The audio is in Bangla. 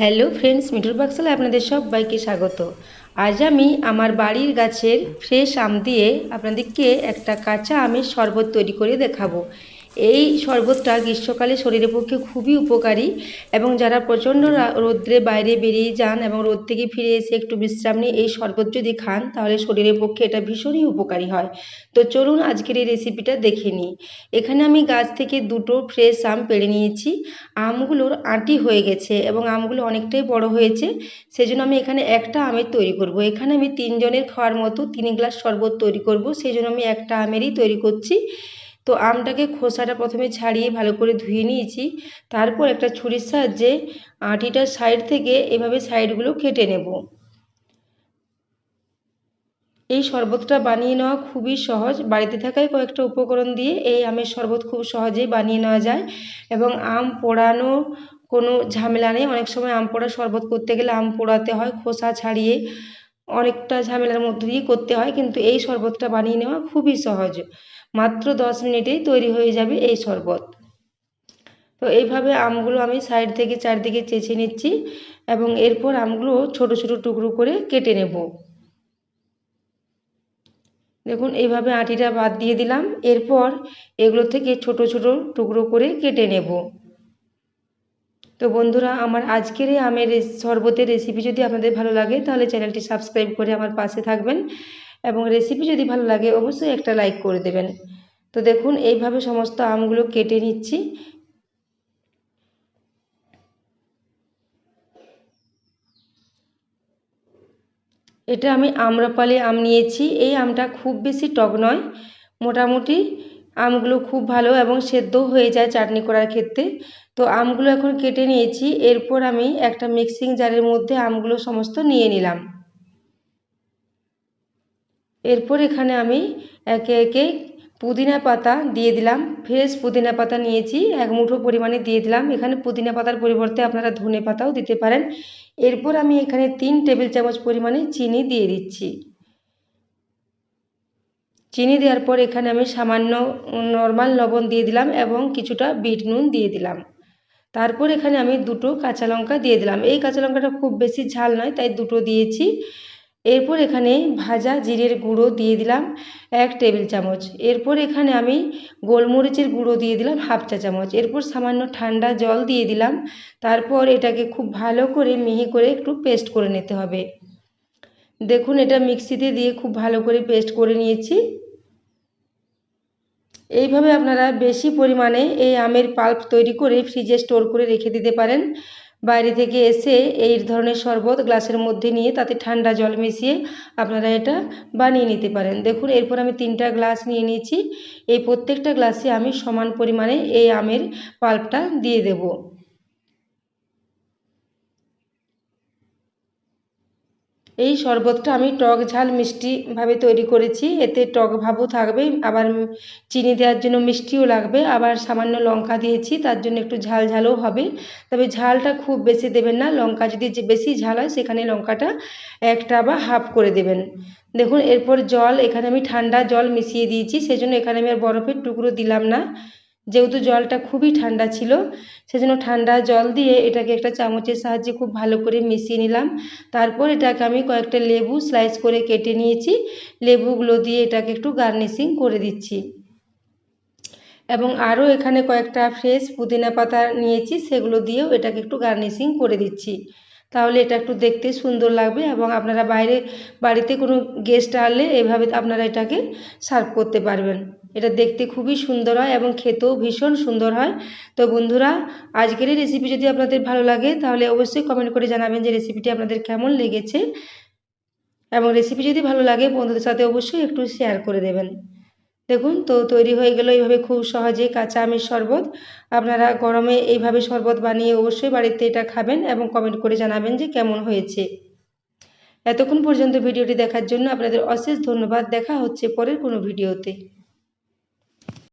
হ্যালো ফ্রেন্ডস মিঠুর বাক্সালে আপনাদের সবাইকে স্বাগত। আজ আমি আমার বাড়ির গাছের ফ্রেশ আম দিয়ে আপনাদেরকে একটা কাঁচা আমের শরবত তৈরি করে দেখাবো। এই শরবতটা গ্রীষ্মকালে শরীরের পক্ষে খুবই উপকারী এবং যারা প্রচণ্ড রৌদ্রে বাইরে বেরিয়ে যান এবং রোদ থেকে ফিরে এসে একটু বিশ্রাম নিয়ে এই শরবত যদি খান, তাহলে শরীরের পক্ষে এটা ভীষণই উপকারী হয়। তো চলুন আজকের এই রেসিপিটা দেখে নিই। এখানে আমি গাছ থেকে দুটো ফ্রেশ আম পেড়ে নিয়েছি। আমগুলোর আঁটি হয়ে গেছে এবং আমগুলো অনেকটাই বড় হয়েছে। সেজন্য আমি এখানে একটা আমের তৈরি করব। এখানে আমি তিনজনের খাওয়ার মতো তিন গ্লাস শরবত তৈরি করব। সেই জন্য আমি একটা আমেরই তৈরি করছি। তো আমটাকে খোসাটা প্রথমে ছাড়িয়ে ভালো করে ধুয়ে নিয়েছি। তারপর একটা ছুরির সাহায্যে আঁটিটার সাইড থেকে এভাবে সাইডগুলো কেটে নেব। এই শরবতটা বানিয়ে নেওয়া খুবই সহজ। বাড়িতে থাকায় কয়েকটা উপকরণ দিয়ে এই আমের শরবত খুব সহজেই বানিয়ে নেওয়া যায় এবং আম পোড়ানো কোনো ঝামেলা নেই। অনেক সময় আম পোড়া শরবত করতে গেলে আম পোড়াতে হয়, খোসা ছাড়িয়ে অনেকটা ঝামেলার মধ্য দিয়ে করতে হয়। কিন্তু এই শরবতটা বানিয়ে নেওয়া খুবই সহজ। মাত্র দশ মিনিটেই তৈরি হয়ে যাবে এই শরবত। তো এইভাবে আমগুলো আমি সাইড থেকে চারদিকে চেঁচে নিচ্ছি এবং এরপর আমগুলো ছোট ছোট টুকরো করে কেটে নেব। দেখুন, এইভাবে আটিটা বাদ দিয়ে দিলাম। এরপর এগুলো থেকে ছোট ছোট টুকরো করে কেটে নেব। তো বন্ধুরা, আমার আজকের এই আমের শরবতের রেসিপি যদি আপনাদের ভালো লাগে, তাহলে চ্যানেলটি সাবস্ক্রাইব করে আমার পাশে থাকবেন। এবং রেসিপি যদি ভালো লাগে, অবশ্যই একটা লাইক করে দেবেন। তো দেখুন, এইভাবে সমস্ত আমগুলো কেটে নিচ্ছি। এটা আমি আম্রপালি আম নিয়েছি। এই আমটা খুব বেশি টক নয়। মোটামুটি আমগুলো খুব ভালো এবং সেদ্ধ হয়ে যায় চাটনি করার ক্ষেত্রে। তো আমগুলো এখন কেটে নিয়েছি। এরপর আমি একটা মিক্সিং জারের মধ্যে আমগুলো সমস্ত নিয়ে নিলাম। এরপর এখানে আমি একে একে পুদিনা পাতা দিয়ে দিলাম। ফ্রেশ পুদিনা পাতা নিয়েছি, এক মুঠো পরিমাণে দিয়ে দিলাম। এখানে পুদিনা পাতার পরিবর্তে আপনারা ধনে পাতাও দিতে পারেন। এরপর আমি এখানে তিন টেবিল চামচ পরিমাণে চিনি দিয়ে দিচ্ছি। চিনি দেওয়ার পর এখানে আমি সামান্য নর্মাল লবণ দিয়ে দিলাম এবং কিছুটা বিট নুন দিয়ে দিলাম। তারপর এখানে আমি দুটো কাঁচা লঙ্কা দিয়ে দিলাম। এই কাঁচা লঙ্কাটা খুব বেশি ঝাল নয়, তাই দুটো দিয়েছি। এরপর এখানে ভাজা জিরের গুঁড়ো দিয়ে দিলাম এক টেবিল চামচ। এরপর এখানে আমি গোলমরিচের গুঁড়ো দিয়ে দিলাম হাফ চা চামচ। এরপর সামান্য ঠান্ডা জল দিয়ে দিলাম। তারপর এটাকে খুব ভালো করে মিহি করে একটু পেস্ট করে নিতে হবে। দেখুন এটা মিক্সিতে দিয়ে খুব ভালো করে পেস্ট করে নিয়েছি। এইভাবে আপনারা বেশি পরিমাণে এই আমের পাল্প তৈরি করে ফ্রিজে স্টোর করে রেখে দিতে পারেন। বাইরে থেকে এসে এই ধরনের শরবত গ্লাসের মধ্যে নিয়ে তাতে ঠান্ডা জল মিশিয়ে আপনারা এটা বানিয়ে নিতে পারেন। দেখুন, এরপর আমি তিনটা গ্লাস নিয়ে নিয়েছি। এই প্রত্যেকটা গ্লাসে আমি সমান পরিমাণে এই আমের পাল্পটা দিয়ে দেব। এই শরবতটা আমি টক ঝাল মিষ্টিভাবে তৈরি করেছি। এতে টক ভাবও থাকবে, আবার চিনি দেওয়ার জন্য মিষ্টিও লাগবে, আবার সামান্য লঙ্কা দিয়েছি, তার জন্য একটু ঝাল ঝালও হবে। তবে ঝালটা খুব বেশি দেবেন না, লঙ্কা যদি বেশি ঝাল হয়, সেখানে লঙ্কাটা একটা বা হাফ করে দেবেন। দেখুন, এরপর জল, এখানে আমি ঠান্ডা জল মিশিয়ে দিয়েছি, সেজন্য এখানে আমি আর বরফের টুকরো দিলাম না। যেহেতু জলটা খুবই ঠান্ডা ছিল, সেজন্য ঠান্ডা জল দিয়ে এটাকে একটা চামচের সাহায্যে খুব ভালো করে মিশিয়ে নিলাম। তারপর এটাকে আমি কয়েকটা লেবু স্লাইস করে কেটে নিয়েছি। লেবুগুলো দিয়ে এটাকে একটু গার্নিশিং করে দিচ্ছি। এবং আরও এখানে কয়েকটা ফ্রেশ পুদিনা পাতা নিয়েছি, সেগুলো দিয়েও এটাকে একটু গার্নিশিং করে দিচ্ছি। তাহলে এটা একটু দেখতে সুন্দর লাগবে এবং আপনারা বাইরে, বাড়িতে কোনো গেস্ট আসলে এভাবে আপনারা এটাকে সার্ভ করতে পারবেন। এটা দেখতে খুবই সুন্দর হয় এবং খেতেও ভীষণ সুন্দর হয়। তো বন্ধুরা, আজকের রেসিপি যদি আপনাদের ভালো লাগে, তাহলে অবশ্যই কমেন্ট করে জানাবেন যে রেসিপিটি আপনাদের কেমন লেগেছে। এবং রেসিপি যদি ভালো লাগে, বন্ধুদের সাথে অবশ্যই একটু শেয়ার করে দেবেন। দেখুন, তো তৈরি হয়ে গেল এইভাবে খুব সহজে কাঁচা আমের শরবত। আপনারা গরমে এইভাবে শরবত বানিয়ে অবশ্যই বাড়িতে এটা খাবেন এবং কমেন্ট করে জানাবেন যে কেমন হয়েছে। এতক্ষণ পর্যন্ত ভিডিওটি দেখার জন্য আপনাদের অশেষ ধন্যবাদ। দেখা হচ্ছে পরের কোনো ভিডিওতে।